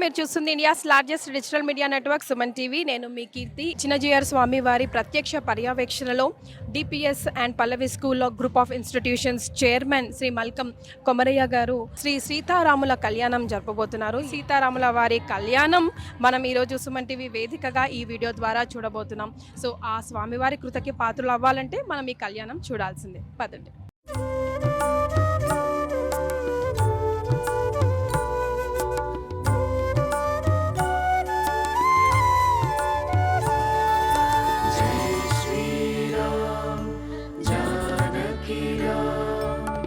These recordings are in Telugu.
మీరు చూస్తుంది India's largest digital media network Suman TV నేను మీ కీర్తి చిన్నజీఆర్ స్వామి వారి ప్రత్యక్ష పర్యవేక్షణలో డిపిఎస్ అండ్ పల్లవి స్కూల్లో group of institutions chairman Shri Malkam Komaraiah garu Shri సీతారాముల కళ్యాణం జరపబోతున్నారు. సీతారాముల వారి కళ్యాణం మనం ఈరోజు సుమన్ టీవీ వేదికగా ఈ వీడియో ద్వారా చూడబోతున్నాం. సో ఆ స్వామివారి కృతకి పాత్రలు అవ్వాలంటే మనం ఈ కళ్యాణం చూడాల్సిందే. పదండి.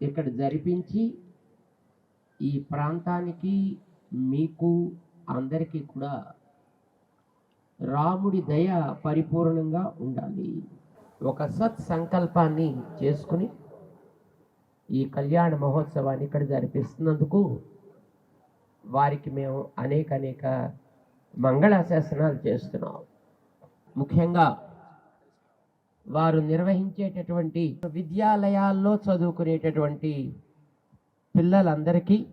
ఇక్కడ జరిపించి ఈ ప్రాంతానికి మీకు అందరికీ కూడా రాముడి దయ పరిపూర్ణంగా ఉండాలి. ఒక సత్ సంకల్పాన్ని చేసుకుని ఈ కళ్యాణ మహోత్సవాన్ని ఇక్కడ జరిపిస్తున్నందుకు వారికి మేము అనేక అనేక మంగళాశాసనాలు చేస్తున్నాం. ముఖ్యంగా వారు నిర్వహించేటటువంటి విద్యాలయాల్లో చదువుకునేటటువంటి పిల్లలందరికీ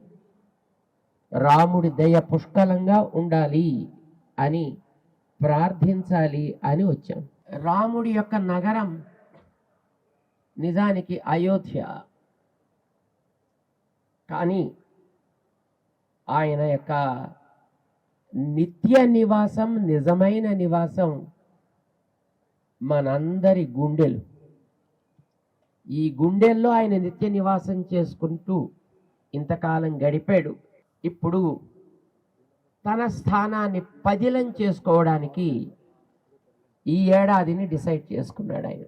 రాముడి దయ పుష్కలంగా ఉండాలి అని ప్రార్థించాలి అని వచ్చాం. రాముడి యొక్క నగరం నిజానికి అయోధ్య. కానీ ఆయన యొక్క నిత్య నివాసం నిజమైన నివాసం మనందరి గుండెలు. ఈ గుండెల్లో ఆయన నిత్య నివాసం చేసుకుంటూ ఇంతకాలం గడిపాడు. ఇప్పుడు తన స్థానాన్ని పదిలం చేసుకోవడానికి ఈ ఏడాదిని డిసైడ్ చేసుకున్నాడు ఆయన.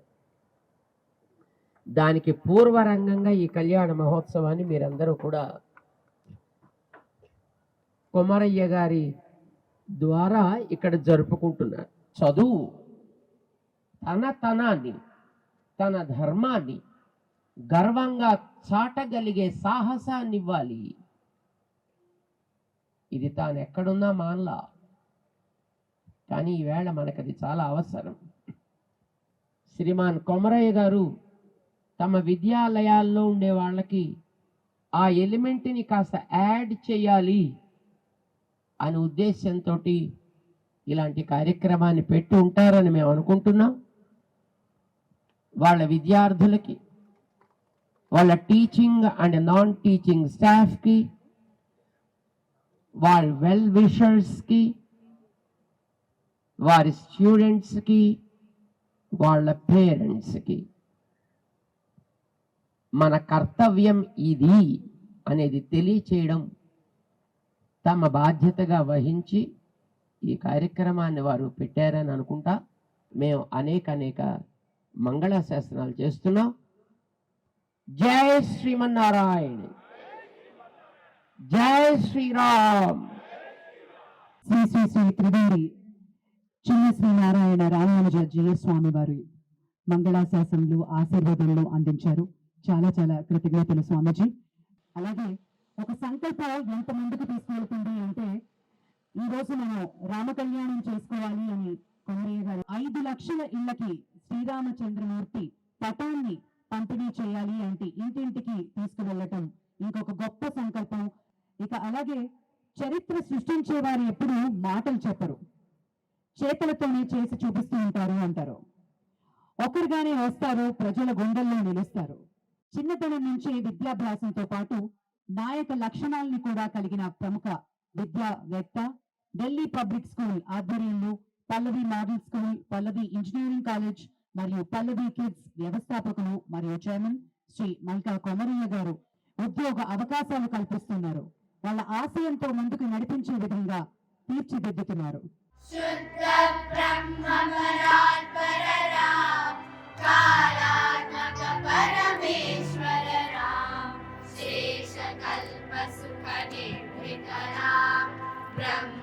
దానికి పూర్వరంగంగా ఈ కళ్యాణ మహోత్సవాన్ని మీరందరూ కూడా కుమారయ్య గారి ద్వారా ఇక్కడ జరుపుకుంటున్నారు. చదువు. తన తనాన్ని తన ధర్మాన్ని గర్వంగా చాటగలిగే సాహసాన్ని ఇవ్వాలి ఇది తాను ఎక్కడున్నా మానలా. కానీ ఈవేళ మనకది చాలా అవసరం. శ్రీమాన్ కొమరయ్య గారు తమ విద్యాలయాల్లో ఉండే వాళ్ళకి ఆ ఎలిమెంట్ని కాస్త యాడ్ చేయాలి అనే ఉద్దేశంతో ఇలాంటి కార్యక్రమాన్ని పెట్టి ఉంటారని మేము అనుకుంటున్నాం. వాళ్ళ విద్యార్థులకి వాళ్ళ టీచింగ్ అండ్ నాన్ టీచింగ్ స్టాఫ్కి వాళ్ళ వెల్ విషర్స్కి వారి స్టూడెంట్స్కి వాళ్ళ పేరెంట్స్కి మన కర్తవ్యం ఇది అనేది తెలియచేయడం తమ బాధ్యతగా వహించి ఈ కార్యక్రమాన్ని వారు పెట్టారని అనుకుంటా. మేము అనేక అనేక మంగళాశాసనాలు చేస్తున్నాం. జై శ్రీమన్నారాయణ. జై శ్రీరామ్. శ్రీ శ్రీ శ్రీ త్రివేణి చిన్న శ్రీనారాయణ రామానుజాజీయ స్వామి వారి మంగళాశాసనలు ఆశీర్వాదాలు అందించారు. చాలా చాలా కృతజ్ఞతలు స్వామీజీ. అలాగే ఒక సంకల్పం ఎంత ముందుకు తీసుకెళ్తుంది అంటే ఈ రోజు మనం రామ కళ్యాణం చేసుకోవాలి అని కొమరయ్య గారు ఐదు లక్షల ఇళ్ళకి శ్రీరామచంద్రమూర్తి పటాన్ని పంపిణీ చేయాలి అంటే ఇంటింటికి తీసుకువెళ్ళటం ఇంకొక గొప్ప సంకల్పం. ఇక అలాగే చరిత్ర సృష్టించే వారు ఎప్పుడు మాటలు చెప్పరు. చేతులతోనే చేసి చూపిస్తూ ఉంటారు అంటారు. ఒకరుగానే వస్తారు ప్రజల గుండెల్లో నిలుస్తారు. చిన్నతనం నుంచి విద్యాభ్యాసంతో పాటు నాయక లక్షణాలని కూడా కలిగిన ప్రముఖ విద్యావేత్త ఢిల్లీ పబ్లిక్ స్కూల్ ఆధ్వర్యంలో Pallavi model school Pallavi engineering college మరియు పల్లవి కిడ్స్ వ్యవస్థాపకులు మరియు చైర్మన్ శ్రీ మల్కా కొమరయ్య గారు ఉద్యోగ అవకాశాలు కల్పిస్తున్నారు. వాళ్ళ ఆశయంతో ముందుకు నడిపించే విధంగా తీర్చిదిద్దుతున్నారు. బ్రహ్మ